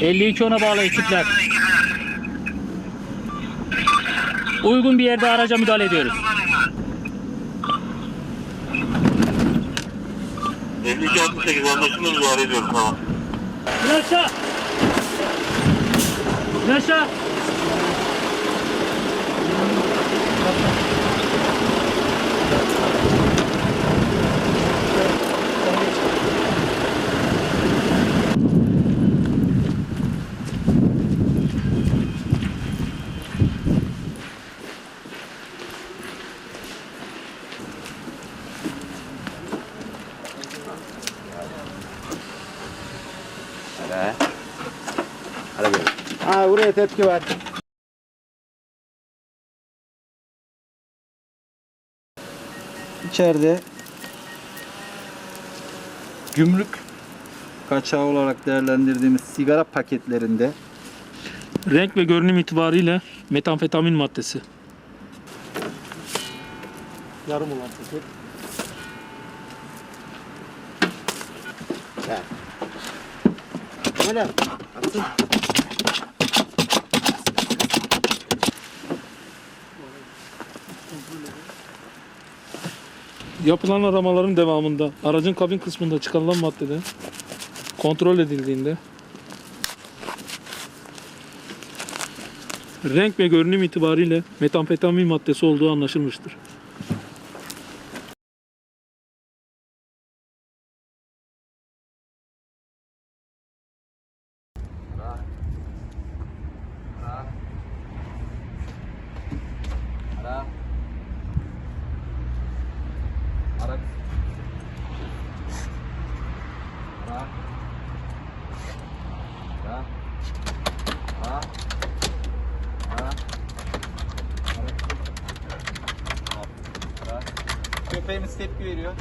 52 ona bağlı ekipler. Uygun bir yerde araca müdahale ediyoruz. 52 68 anlaşıldı müdahale ediyoruz tamam. Yaşa! Yaşa! Ha buraya tepki var. İçeride gümrük kaçağı olarak değerlendirdiğimiz sigara paketlerinde Renk ve görünüm itibariyle metamfetamin maddesi. Yarım olan paket. Öyle. Atsın. Yapılan aramaların devamında aracın kabin kısmında çıkarılan maddede kontrol edildiğinde renk ve görünüm itibariyle metamfetamin maddesi olduğu anlaşılmıştır. Ara. Ara. Ara. Ara. Ara. Ara. Ara. Köpeğimiz tepki veriyor.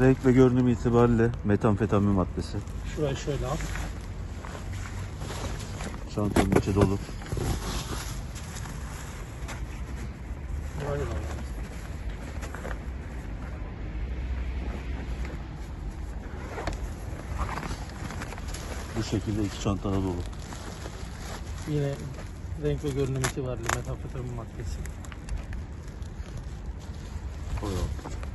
Renk ve görünüm itibariyle metamfetamin maddesi. Şurayı şöyle al. Çantanın içi dolu. Bu şekilde iki çantada dolu. Yine renk ve görünüm itibariyle metamfetamin maddesi. Koyalım.